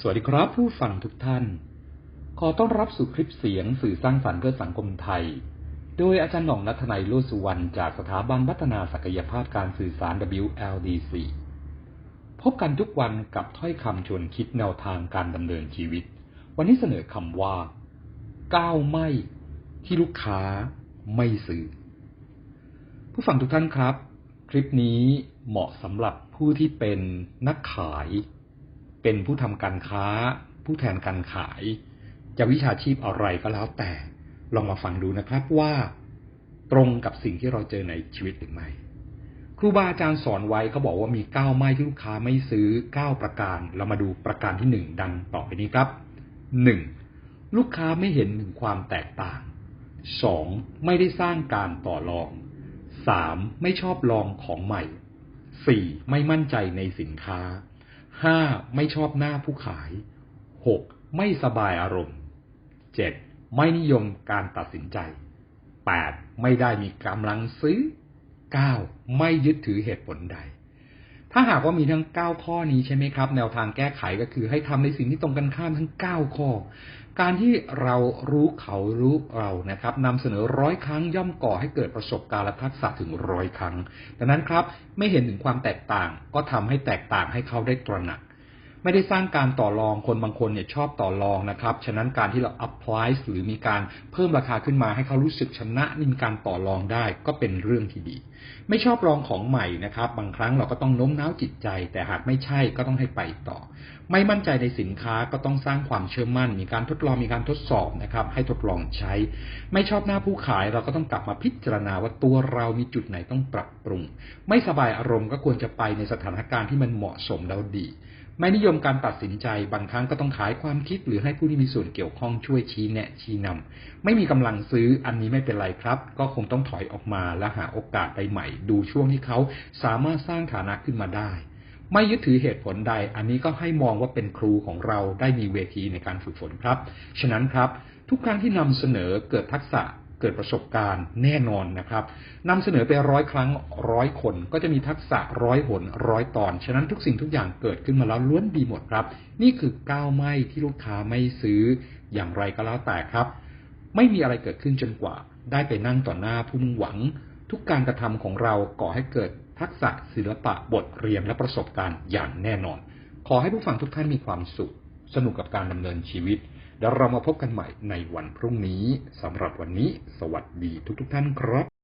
สวัสดีครับผู้ฟังทุกท่าน ขอต้อนรับสู่คลิปเสียงสื่อสร้างสรรค์เพื่อสังคมไทย โดยอาจารย์หน่องนัทนัยโลสุวรรณจากสถาบันพัฒนาศักยภาพการสื่อสาร WLDC พบกันทุกวันกับถ้อยคำชวนคิดแนวทางการดำเนินชีวิต วันนี้เสนอคำว่า ก้าวไม่ที่ลูกค้าไม่ซื้อ ผู้ฟังทุกท่านครับ คลิปนี้เหมาะสำหรับผู้ที่เป็นนักขาย เป็นผู้ทำการค้า ผู้แทนการขาย จะวิชาชีพอะไรก็แล้วแต่ ลองมาฟังดูนะครับว่า ตรงกับสิ่งที่เราเจอในชีวิตหรือไม่ครูบาอาจารย์สอนไว้เขาบอกว่ามีเก้าไม่ที่ลูกค้าไม่ซื้อเก้าประการ เรามาดูประการที่หนึ่งดังต่อไปนี้ครับหนึ่งลูกค้าไม่เห็นถึงความแตกต่างสองไม่ได้สร้างการต่อรองสามไม่ชอบลองของใหม่สี่ไม่มั่นใจในสินค้า ห้าไม่ชอบหน้าผู้ขายหกไม่สบายอารมณ์เจ็ดไม่นิยมการตัดสินใจแปดไม่ได้มีกำลังซื้อเก้าไม่ยึดถือเหตุผลใด ถ้าหากว่ามีทั้ง 9 ข้อนี้ใช่ไหมครับ แนวทางแก้ไขก็คือให้ทำในสิ่งที่ตรงกันข้ามทั้ง 9 ข้อ การที่เรารู้เขารู้เรานะครับนำเสนอร้อยครั้งย่อมก่อให้เกิดประสบการณ์และทักษะถึงร้อยครั้ง ดังนั้นครับไม่เห็นถึงความแตกต่างก็ทำให้แตกต่างให้เขาได้ตระหนัก ไม่ได้สร้างการต่อรองคนบางคนเนี่ยชอบต่อรองนะครับ ฉะนั้นการที่เรา apply หรือมีการเพิ่มราคาขึ้นมาให้เขารู้สึกชนะนี่มีการต่อรองได้ก็เป็นเรื่องที่ดี ไม่ชอบลองของใหม่นะครับ บางครั้งเราก็ต้องโน้มน้าวจิตใจ แต่หากไม่ใช่ก็ต้องให้ไปต่อ ไม่มั่นใจในสินค้าก็ต้องสร้างความเชื่อมั่น มีการทดลองมีการทดสอบนะครับให้ทดลองใช้ ไม่ชอบหน้าผู้ขายเราก็ต้องกลับมาพิจารณาว่าตัวเรามีจุดไหนต้องปรับปรุง ไม่สบายอารมณ์ก็ควรจะไปในสถานการณ์ที่มันเหมาะสมแล้วดี ไม่นิยมการตัดสินใจ บางครั้งก็ต้องขายความคิดหรือให้ผู้ที่มีส่วนเกี่ยวข้องช่วยชี้แนะชี้นำไม่มีกำลังซื้ออันนี้ไม่เป็นไรครับ ก็คงต้องถอยออกมาและหาโอกาสไปใหม่ ดูช่วงที่เขาสามารถสร้างฐานะขึ้นมาได้ ไม่ยึดถือเหตุผลใด อันนี้ก็ให้มองว่าเป็นครูของเราได้มีเวทีในการฝึกฝนครับ ฉะนั้นครับ ทุกครั้งที่นำเสนอเกิดทักษะ เกิดประสบการณ์แน่นอนนะครับนำเสนอไปร้อยครั้งร้อยคน ก็จะมีทักษะร้อยหนร้อยตอน ฉะนั้นทุกสิ่งทุกอย่างเกิดขึ้นมาแล้วล้วนดีหมดครับ นี่คือก้าวไม่ที่ลูกค้าไม่ซื้ออย่างไรก็แล้วแต่ครับ ไม่มีอะไรเกิดขึ้นจนกว่า ได้ไปนั่งต่อหน้าผู้มุ่งหวัง ทุกการกระทำของเราก่อให้เกิดทักษะศิลปะบทเรียนและประสบการณ์อย่างแน่นอน ขอให้ผู้ฟังทุกท่านมีความสุข สนุกกับการดำเนินชีวิต เดี๋ยวเรามาพบกันใหม่ในวันพรุ่งนี้สำหรับวันนี้ สวัสดีทุกๆทท่านครับ